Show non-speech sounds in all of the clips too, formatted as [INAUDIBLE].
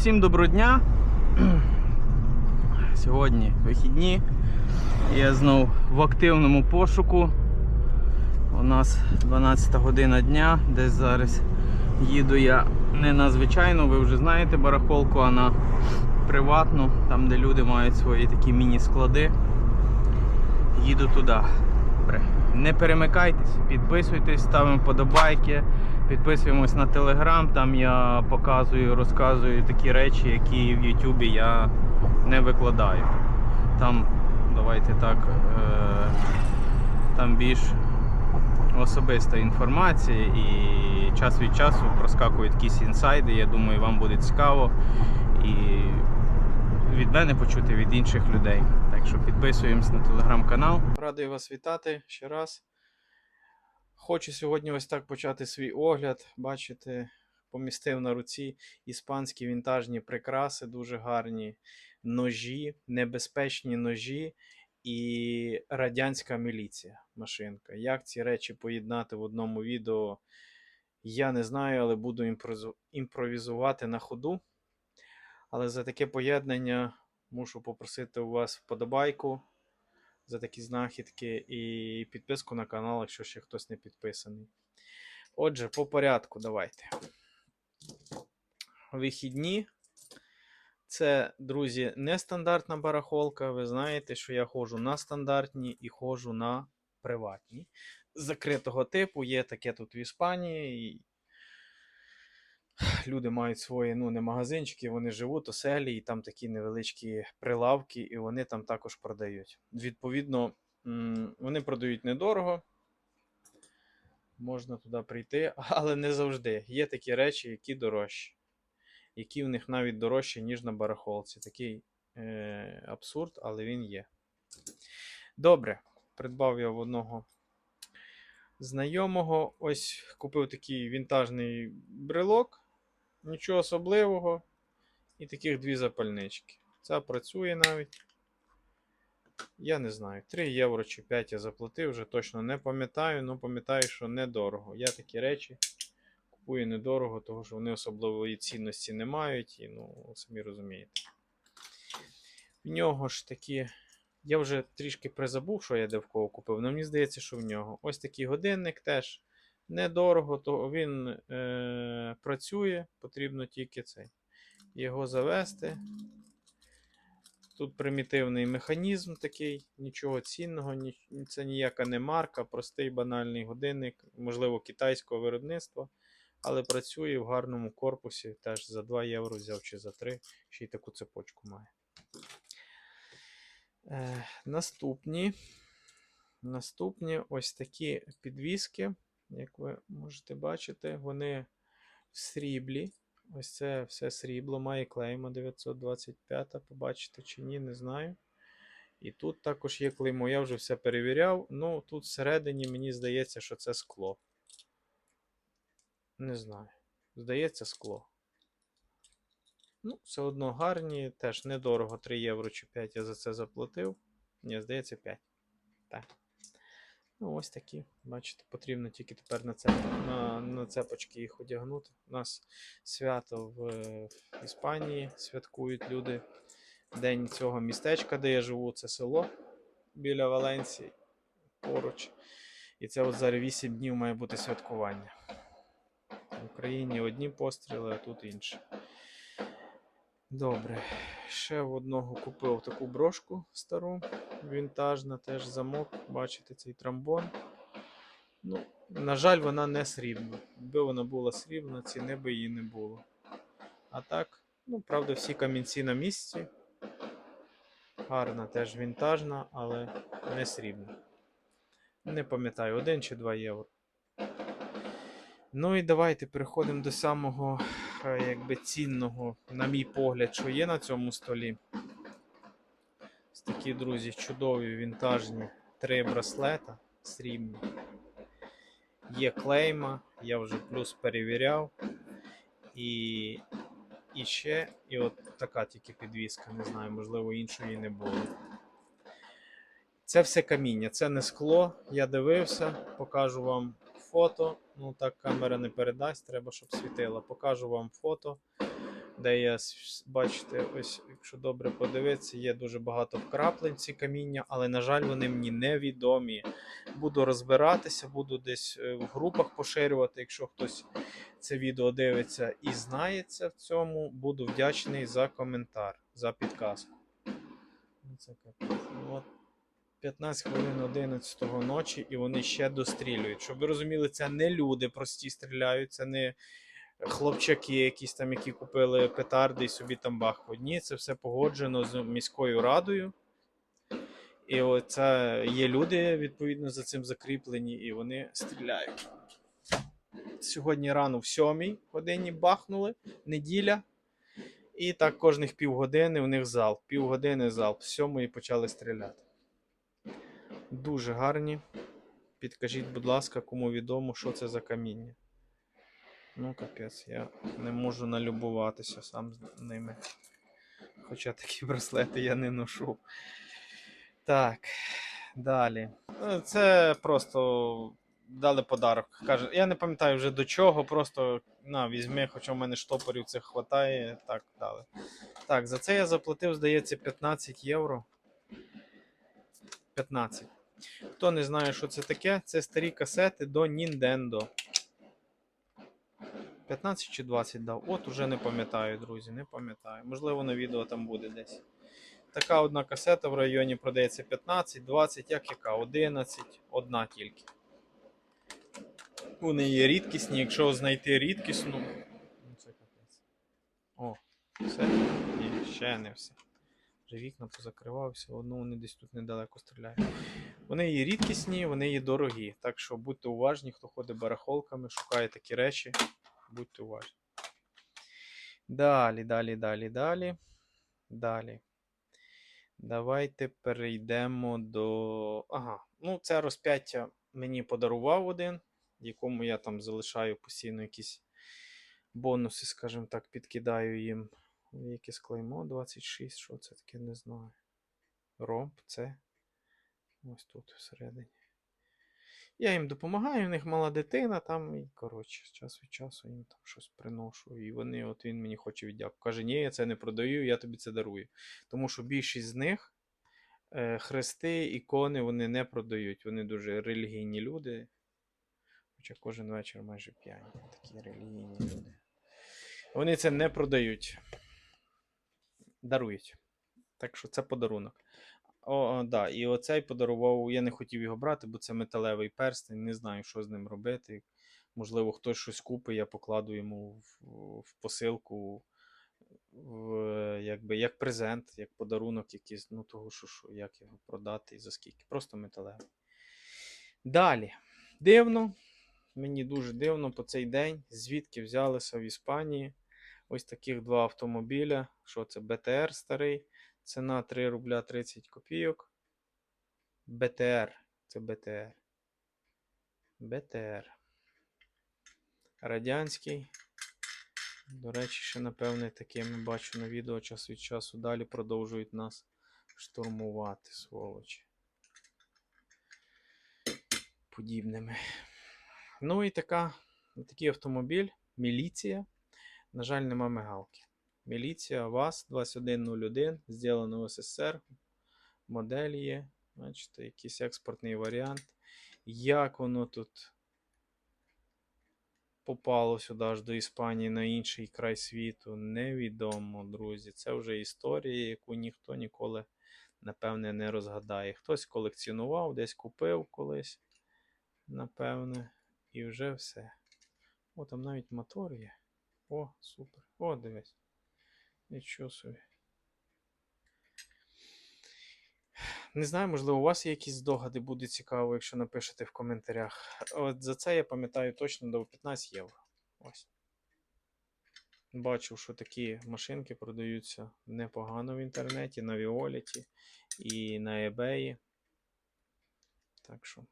Всім доброго дня. [CLEARS THROAT] Сьогодні вихідні. Я знов в активному пошуку. У нас 12 година дня, десь зараз їду я не на звичайну, ви вже знаєте барахолку, а на приватну, там де люди мають свої такі міні-склади. Їду туди. Не перемикайтесь, підписуйтесь, ставимо подобайки, підписуємось на телеграм. Там я показую, розказую такі речі, які в Ютубі я не викладаю. Там, давайте так, е, там більш особиста інформація і час від часу проскакують якісь інсайди. Я думаю, вам буде цікаво і від мене почути від інших людей. Так що підписуємось на телеграм-канал. Радий вас вітати ще раз. Хочу сьогодні ось так почати свій огляд. Бачите, помістив на руці іспанські вінтажні прикраси, дуже гарні ножі, небезпечні ножі і радянська міліція машинка. Як ці речі поєднати в одному відео, я не знаю, але буду імпровізувати на ходу. Але за таке поєднання мушу попросити у вас вподобайку за такі знахідки і підписку на канал, якщо ще хтось не підписаний. Отже, по порядку давайте. Вихідні. Це, друзі, нестандартна барахолка. Ви знаєте, що я ходжу на стандартні і ходжу на приватні. Закритого типу є таке тут в Іспанії. Люди мають свої, ну, не магазинчики, вони живуть, оселі, і там такі невеличкі прилавки, і вони там також продають. Відповідно, вони продають недорого. Можна туди прийти, [LAUGHS] але не завжди. Є такі речі, які дорожчі, які в них навіть дорожчі, ніж на барахолці. Такий е, абсурд, але він є. Добре, придбав я в одного знайомого. Ось купив такий вінтажний брелок. Нічого особливого. І таких дві запальнички. Ця працює навіть. Я не знаю, 3 євро чи 5 я заплатив, вже точно не пам'ятаю, але пам'ятаю, що недорого. Я такі речі купую недорого, тому що вони особливої цінності не мають, і ну, самі розумієте. В нього ж такі. Я вже трішки призабув, що я де в кого купив, але мені здається, що в нього. Ось такий годинник теж недорого, то він е, працює, потрібно тільки цей. Його завести. Тут примітивний механізм такий, нічого цінного, ні, це ніяка не марка, простий банальний годинник, можливо, китайського виробництва, але працює в гарному корпусі, теж за 2 євро взяв чи за 3, ще й таку цепочку має. Е, наступні. Наступні ось такі підвіски, як ви можете бачити, вони в сріблі. Ось це все срібло, має клеймо 925, побачите чи ні, не знаю. І тут також є клеймо, я вже все перевіряв. Ну, тут всередині мені здається, що це скло. Не знаю. Здається, скло. Ну, все одно гарні, теж недорого 3 євро чи 5 я за це заплатив. Ні, здається, 5. Так. Ну, ось такі. Бачите, потрібно тільки тепер на, цеп... на, на цепочки їх одягнути. У нас свято в, в Іспанії святкують люди. День цього містечка, де я живу, це село біля Валенції поруч. І це от зараз 8 днів має бути святкування. В Україні одні постріли, а тут інші. Добре. Ще в одного купив таку брошку стару, вінтажна, теж замок. Бачите цей трамбон. Ну, на жаль, вона не срібна. Якби вона була срібна, ціни би її не було. А так, ну, правда, всі камінці на місці. Гарна, теж вінтажна, але не срібна. Не пам'ятаю, 1 чи 2 євро. Ну і давайте переходимо до самого е, якби цінного, на мій погляд, що є на цьому столі. Ось такі, друзі, чудові вінтажні три браслета срібні. Є клейма, я вже плюс перевіряв. І, і ще, і от така тільки підвіска, не знаю, можливо, іншої не було. Це все каміння, це не скло. Я дивився, покажу вам фото. Ну так камера не передасть, треба, щоб світила. Покажу вам фото. де я бачите, ось, якщо добре подивитися, є дуже багато вкраплень ці каміння, але, на жаль, вони мені невідомі. Буду розбиратися, буду десь е, в групах поширювати. Якщо хтось це відео дивиться і знається в цьому, буду вдячний за коментар, за підказку. Ну, Це капець. Ну, От 15 хвилин 11 ночі, і вони ще дострілюють. Щоб ви розуміли, це не люди прості стріляють, це не хлопчаки, якісь там, які купили петарди і собі там бахають. Ні, це все погоджено з міською радою. І оце є люди, відповідно, за цим закріплені, і вони стріляють. Сьогодні рано в 7 годині бахнули, неділя. І так кожних півгодини у них залп. Півгодини залп. З 7 почали стріляти. Дуже гарні. Підкажіть, будь ласка, кому відомо, що це за каміння. Ну, капець, я не можу налюбуватися сам з ними. Хоча такі [LAUGHS] браслети я не ношу. Так, далі. Е, Це просто дали подарок. Каже, я не пам'ятаю вже до чого, просто на, візьми, хоча в мене штопорів цих хватає. Так, дали. Так, за це я заплатив, здається, 15 євро. 15. Хто не знає, що це таке, це старі касети до Nintendo. 15 чи 20 дав. От уже не пам'ятаю, друзі, не пам'ятаю. Можливо, на відео там буде десь. Така одна касета в районі продається 15, 20, як яка? 11, одна тільки. Вони є рідкісні, якщо знайти рідкісну. Ну. О, все? Ні, ще не все. Вже вікна позакривав, все одно вони десь тут недалеко стріляють. Вони є рідкісні, вони є дорогі. Так що будьте уважні, хто ходить барахолками, шукає такі речі. Будьте уважні. Далі, далі, далі, далі. Далі. Давайте перейдемо до. Ага, ну це розп'яття мені подарував один, якому я там залишаю постійно якісь бонуси, скажімо так, підкидаю їм. Якесь клеймо 26, що це таке, не знаю. Ромб, це. Ось тут всередині. Я їм допомагаю, в них мала дитина, там, і, коротше, з часу від часу їм там щось приношу. І вони, от він мені хоче віддяку. Каже, ні, я це не продаю, я тобі це дарую. Тому що більшість з них е, хрести, ікони вони не продають. Вони дуже релігійні люди. Хоча кожен вечір майже п'яні. Такі релігійні люди. Вони це не продають. Дарують. Так що це подарунок. О, да, і оцей подарував. Я не хотів його брати, бо це металевий перстень. Не знаю, що з ним робити. Можливо, хтось щось купить, я покладу йому в, в посилку в, якби, як презент, як подарунок якийсь, ну того, що, що як його продати і за скільки. Просто металевий. Далі. Дивно. Мені дуже дивно по цей день, звідки взялися в Іспанії ось таких два автомобіля. Що це? БТР старий. Ціна 3 рубля 30 копійок. БТР. Це БТР. БТР. Радянський. До речі, ще, напевне, такими бачу на відео час від часу. Далі продовжують нас штурмувати, сволочі. Подібними. Ну і така, такий автомобіль. Міліція. На жаль, нема мигалки. Міліція ВАЗ-2101, зроблено в СССР. Модель є. Бачите, якийсь експортний варіант. Як воно тут попало сюди аж до Іспанії на інший край світу, невідомо, друзі. Це вже історія, яку ніхто ніколи, напевне, не розгадає. Хтось колекціонував, десь купив колись, напевне, і вже все. О, там навіть мотор є. О, супер. О, дивись. Нічого собі. Не знаю, можливо, у вас є якісь здогади, буде цікаво, якщо напишете в коментарях. От за це я пам'ятаю точно до 15 євро. Ось. Бачив, що такі машинки продаються непогано в інтернеті, на Віоліті і на eBay. Так що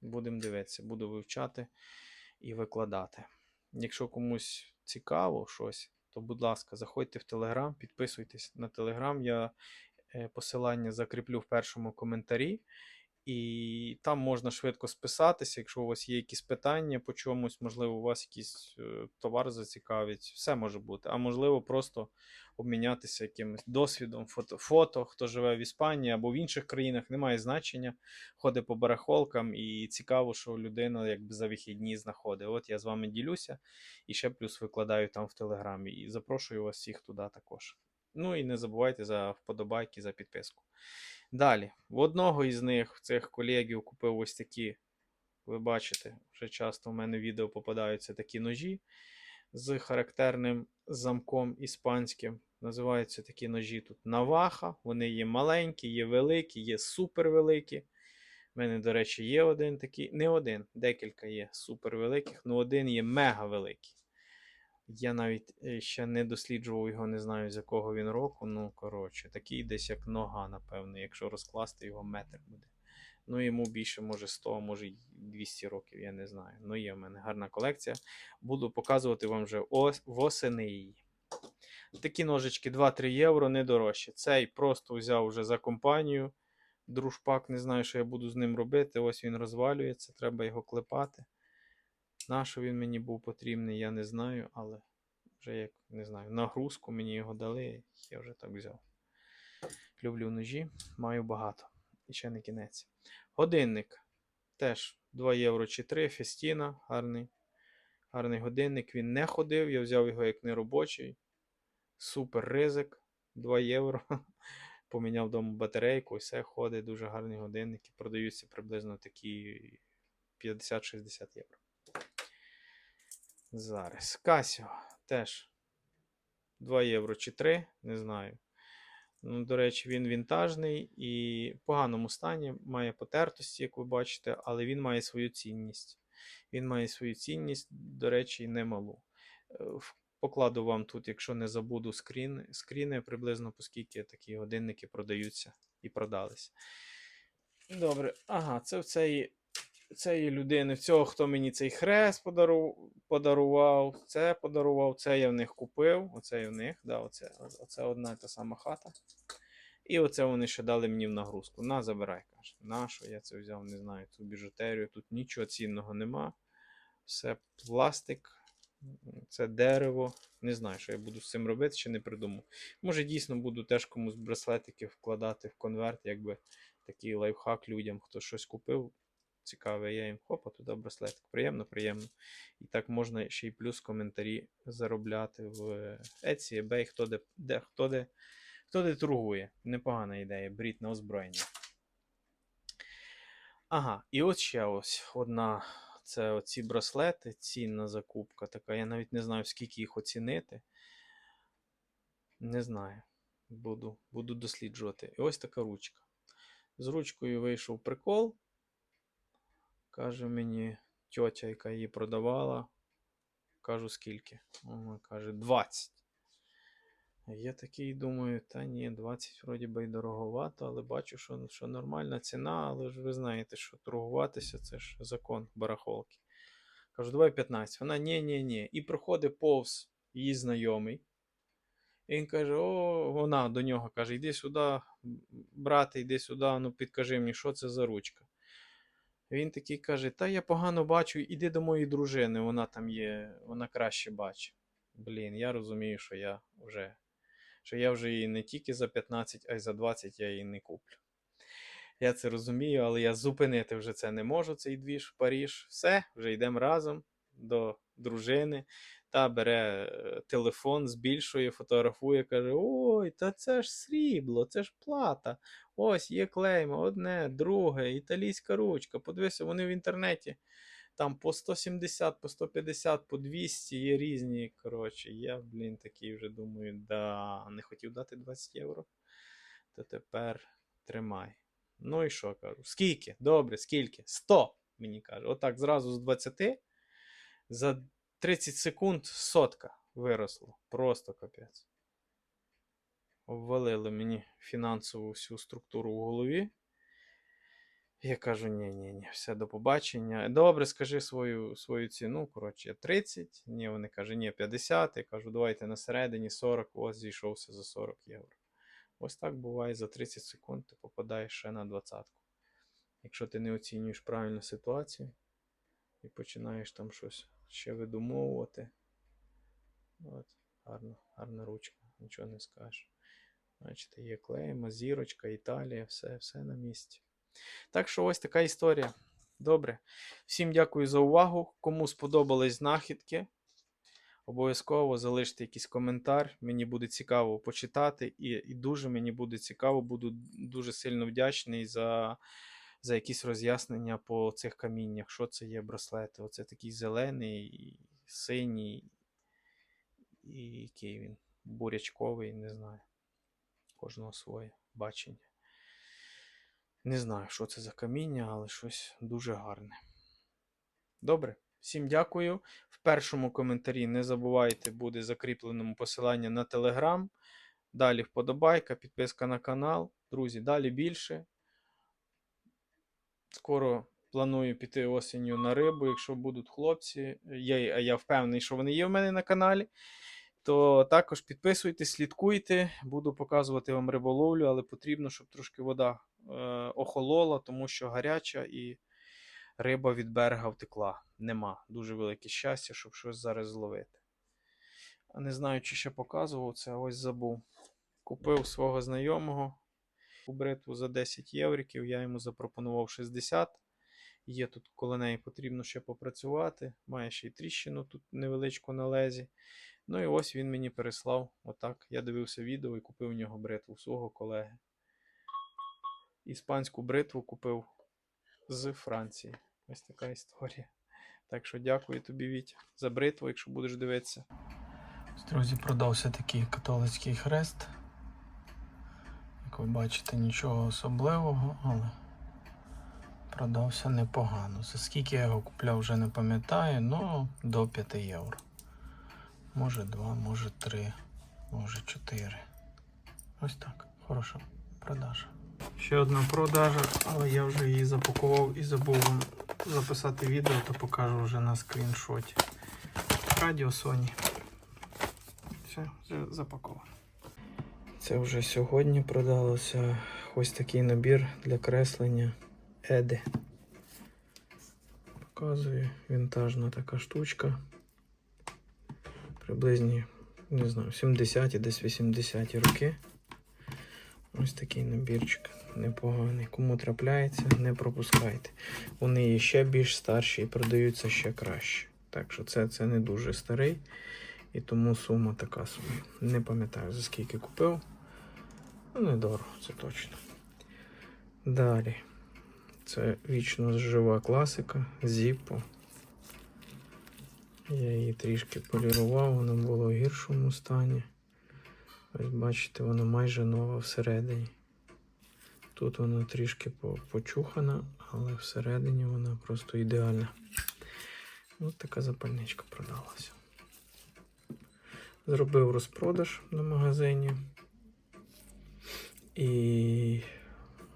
будемо дивитися, буду вивчати і викладати. Якщо комусь цікаво щось, то, будь ласка, заходьте в Телеграм, підписуйтесь на Телеграм. Я е, посилання закріплю в першому коментарі. І там можна швидко списатися, якщо у вас є якісь питання по чомусь, можливо, у вас якийсь е, товар зацікавить, все може бути. А можливо, просто обмінятися якимось досвідом, фото, фото, хто живе в Іспанії або в інших країнах, немає значення. Ходить по барахолкам, і цікаво, що людина якби за вихідні знаходить. От я з вами ділюся і ще плюс викладаю там в Телеграмі. І запрошую вас всіх туди також. Ну і не забувайте за вподобайки, за підписку. Далі, в одного із них, цих колегів, купив ось такі, ви бачите, вже часто в мене в відео попадаються такі ножі з характерним замком іспанським. Називаються такі ножі тут Наваха. Вони є маленькі, є великі, є супервеликі. У мене, до речі, є один такий, не один, декілька є супервеликих, але один є мега великий. Я навіть е, ще не досліджував його, не знаю з якого він року. Ну, коротше, такий десь як нога, напевно, якщо розкласти його метр буде. Ну, йому більше, може 100, може й 200 років, я не знаю. Ну, є в мене гарна колекція. Буду показувати вам вже ос- восени її. Такі ножички 2-3 євро, не дорожче. Цей просто взяв вже за компанію. Дружпак, не знаю, що я буду з ним робити. Ось він розвалюється, треба його клепати. На що він мені був потрібний, я не знаю, але вже як не знаю, нагрузку мені його дали, я вже так взяв. Люблю ножі, маю багато. І ще не кінець. Годинник теж 2 євро чи 3, Фестіна, гарний. Гарний годинник. Він не ходив, я взяв його як неробочий. Супер ризик. 2 євро. [LAUGHS] Поміняв вдома батарейку, і все ходить. Дуже гарні годинники. Продаються приблизно такі 50-60 євро. Зараз. Касіо теж 2 євро чи 3, не знаю. Ну, до речі, він вінтажний і в поганому стані, має потертості, як ви бачите, але він має свою цінність. Він має свою цінність, до речі, немалу. Е, Покладу вам тут, якщо не забуду, скрін, скріни приблизно, оскільки такі годинники продаються і продались. Добре, ага, це в цієї, цієї людини, цього, хто мені цей хрест подарував, це подарував, це я в них купив, оце я в них, да, оце, оце одна і та сама хата. І оце вони ще дали мені в нагрузку. На, забирай, каже. На що я це взяв, не знаю, цю біжутерію, тут нічого цінного нема. Все пластик, це дерево. Не знаю, що я буду з цим робити, ще не придумав. Може, дійсно буду теж комусь браслетики вкладати в конверт, якби такий лайфхак людям, хто щось купив. Цікаве, я їм хопа, туди браслетик. Приємно, приємно. І так можна ще й плюс коментарі заробляти в Etsy, eBay, хто де, де, хто де, хто де торгує. Непогана ідея, брід на озброєння. Ага, і от ще ось одна. Це оці браслети, цінна закупка така. Я навіть не знаю, скільки їх оцінити. Не знаю. Буду, буду досліджувати. І ось така ручка. З ручкою вийшов прикол. Каже мені тьотя, яка її продавала. Кажу, скільки? Вона каже, 20. Я такий думаю, та ні, 20 вроді би й дороговато, але бачу, що, що нормальна ціна, але ж ви знаєте, що торгуватися це ж закон барахолки. Кажу, давай 15. Вона ні, ні, ні. І проходить повз її знайомий. І він каже: О, вона до нього каже: Іди сюди, брате, йди сюди, ну підкажи мені, що це за ручка. Він такий каже: Та я погано бачу, іди до моєї дружини, вона там є, вона краще бачить. Блін, я розумію, що я вже що я вже її не тільки за 15, а й за 20 я її не куплю. Я це розумію, але я зупинити вже це не можу, цей двіж в Паріж. Все, вже йдемо разом до дружини. Та бере е, телефон, збільшує, фотографує, каже: Ой, та це ж срібло, це ж плата. Ось є клеймо, одне, друге, італійська ручка. Подивися, вони в інтернеті. Там по 170, по 150, по 200 є різні. Коротше, я, блін, такий вже думаю, да, не хотів дати 20 євро. То тепер тримай. Ну і що кажу? Скільки? Добре, скільки? 100, мені каже. Отак зразу з 20 за 30 секунд сотка виросло. Просто капець. Обвалили мені фінансову всю структуру в голові. Я кажу: ні, ні, ні, все до побачення. Добре, скажи свою свою ціну. Коротше, 30. Ні, вони кажуть, ні, 50. Я кажу, давайте на середині 40, ось зійшовся за 40 євро. Ось так буває за 30 секунд ти попадаєш ще на 20. якщо ти не оцінюєш правильно ситуацію і починаєш там щось ще видумовувати. От, гарно, гарна ручка, нічого не скажеш. Бачите, є клейма, зірочка, Італія, все, все на місці. Так що ось така історія. Добре. Всім дякую за увагу. Кому сподобались знахідки, обов'язково залиште якийсь коментар. Мені буде цікаво почитати, і, і дуже мені буде цікаво, буду дуже сильно вдячний за, за якісь роз'яснення по цих каміннях. Що це є браслети? Оце такий зелений, синій, і який він бурячковий, не знаю. Кожного своє бачення. Не знаю, що це за каміння, але щось дуже гарне. Добре, всім дякую. В першому коментарі не забувайте, буде закріпленому посилання на Телеграм. Далі вподобайка, підписка на канал. Друзі, далі більше. Скоро планую піти осінню на рибу, якщо будуть хлопці. Я, а я впевнений, що вони є в мене на каналі. То також підписуйтесь, слідкуйте, буду показувати вам риболовлю, але потрібно, щоб трошки вода е, охолола, тому що гаряча і риба від берега втекла. Нема. Дуже велике щастя, щоб щось зараз зловити. Не знаю, чи ще показував це, ось забув. Купив свого знайомого у бритву за 10 євриків, я йому запропонував 60. Є тут коло неї потрібно ще попрацювати. Має ще й тріщину тут невеличку на лезі. Ну і ось він мені переслав. Отак. Я дивився відео і купив у нього бритву свого колеги. Іспанську бритву купив з Франції. Ось така історія. Так що дякую тобі, Вітя, за бритву, якщо будеш дивитися. Друзі, продався такий католицький хрест. Ви бачите, нічого особливого, але продався непогано. За скільки я його купляв, вже не пам'ятаю, ну до 5 євро. Може 2, може 3, може 4. Ось так. Хороша продажа. Ще одна продажа, але я вже її запакував і забув вам записати відео, то покажу вже на скріншоті. Радіо Sony. Все, вже запаковано. Це вже сьогодні продалося ось такий набір для креслення Еди. Показую вінтажна така штучка. Приблизні, не знаю, 70-ті, десь 80-ті роки. Ось такий набірчик непоганий. Кому трапляється, не пропускайте. Вони є ще більш старші і продаються ще краще. Так що це, це не дуже старий. І тому сума така собі. Не пам'ятаю за скільки купив. Ну, недорого, це точно. Далі. Це вічно жива класика Zippo. Я її трішки полірував, вона була в гіршому стані. Ось бачите, вона майже нова всередині. Тут вона трішки почухана, але всередині вона просто ідеальна. Ось така запальничка продалася. Зробив розпродаж на магазині. І,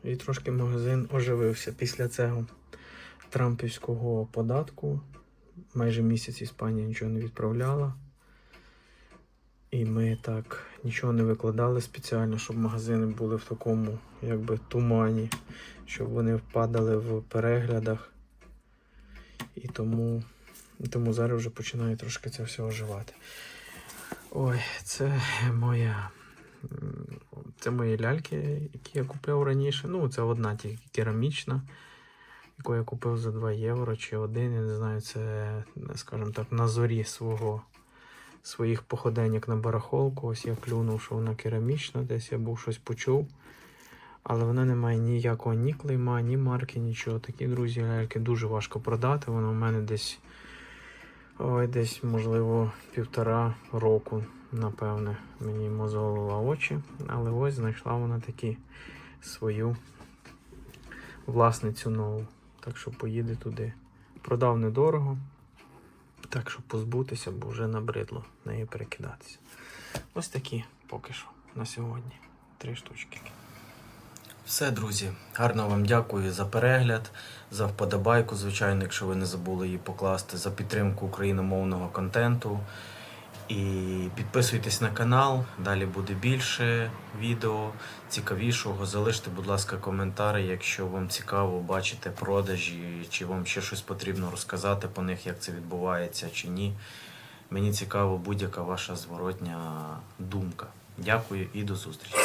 і трошки магазин оживився після цього трампівського податку. Майже місяць Іспанія нічого не відправляла. І ми так нічого не викладали спеціально, щоб магазини були в такому якби тумані, щоб вони впадали в переглядах. І тому, і тому зараз вже починає трошки це все оживати. Ой, це моя. Це мої ляльки, які я купляв раніше. Ну, це одна тільки керамічна, яку я купив за 2 євро чи один. Я не знаю, це, скажімо так, на зорі свого, своїх походеньок на барахолку. Ось я клюнув, що вона керамічна, десь я був щось почув. Але вона не має ніякого ні клейма, ні марки, нічого. Такі друзі, ляльки дуже важко продати. Вона в мене десь. Ой, десь, можливо, півтора року, напевне, мені мозолила очі. Але ось знайшла вона таки свою власницю нову. Так що поїде туди. Продав недорого. Так що позбутися, бо вже набридло нею перекидатися. Ось такі поки що на сьогодні. Три штучки. Все, друзі, гарно вам дякую за перегляд, за вподобайку, звичайно, якщо ви не забули її покласти, за підтримку україномовного контенту. І підписуйтесь на канал, далі буде більше відео цікавішого. Залиште, будь ласка, коментарі, якщо вам цікаво бачите продажі, чи вам ще щось потрібно розказати по них, як це відбувається чи ні. Мені цікаво будь-яка ваша зворотня думка. Дякую і до зустрічі.